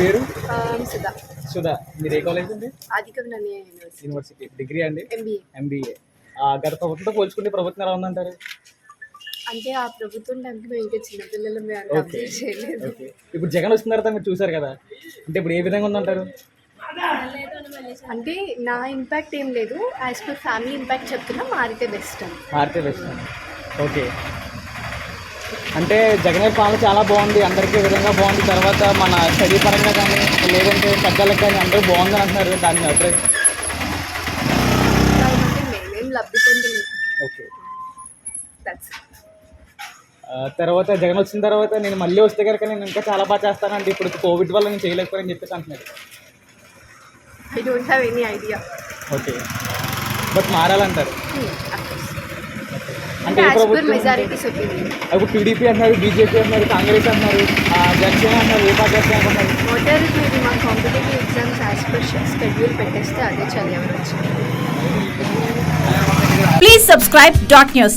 పేరు? సుధా సుధా. మీరు ఏ కాలేజ్ అండి? యూనివర్సిటీ యూనివర్సిటీ డిగ్రీ అండి? ఎంబీఏ గత ప్రభుత్వంతో పోల్చుకుంటే ప్రభుత్వం ఎలా ఉందంటారు? అంటే ఆ ప్రభుత్వం టైంకి మేము ఇంకా చిన్నపిల్లలు మేము చేయలేదు. ఇప్పుడు జగన్ వచ్చిన తర్వాత మీరు చూసారు కదా? అంటే ఇప్పుడు ఏ విధంగా ఉందంటారు? అంటే నా ఇంపాక్ట్ ఏం లేదు. యాజ్ పర్ ఫ్యామిలీ ఇంపాక్ట్ చెప్తున్నా మారితే బెస్ట్ భారతీయ దర్శనం ఓకే. అంటే జగన్ గారి పాలన చాలా బాగుంది అందరికీ విధంగా బాగుంది. తర్వాత మన స్టడీ పరంగా కానీ లేదంటే పెద్దలకు కానీ అందరూ బాగుందని అంటున్నారు. దాని అభిప్రాయం? లబ్ధి పొందలేదు. ఓకే. తర్వాత జగన్ వచ్చిన తర్వాత నేను మళ్ళీ వస్తే కనుక నేను ఇంకా చాలా బాగా చేస్తానంటే ఇప్పుడు కోవిడ్ వల్ల నేను చేయలేకపోయాని చెప్పేసి అంటున్నారు. I don't have any idea okay. But మారాలంటారు. అంటే అంటే ఏ యాజ్ పర్ ప్రభుత్వం మెజారిటీస్ ఒపీనియన్ ఇప్పుడు టీడీపీ అన్నారు బీజేపీ అన్నారు కాంగ్రెస్ అన్నారు ఆ, జనసేన అన్నారు ఏ పార్టీ వస్తే అనుకున్నారు వాటర్ ఇది మా competitive exams as per schedule పెట్టేస్తే అదే చదివేవారు వచ్చింది Please subscribe dot news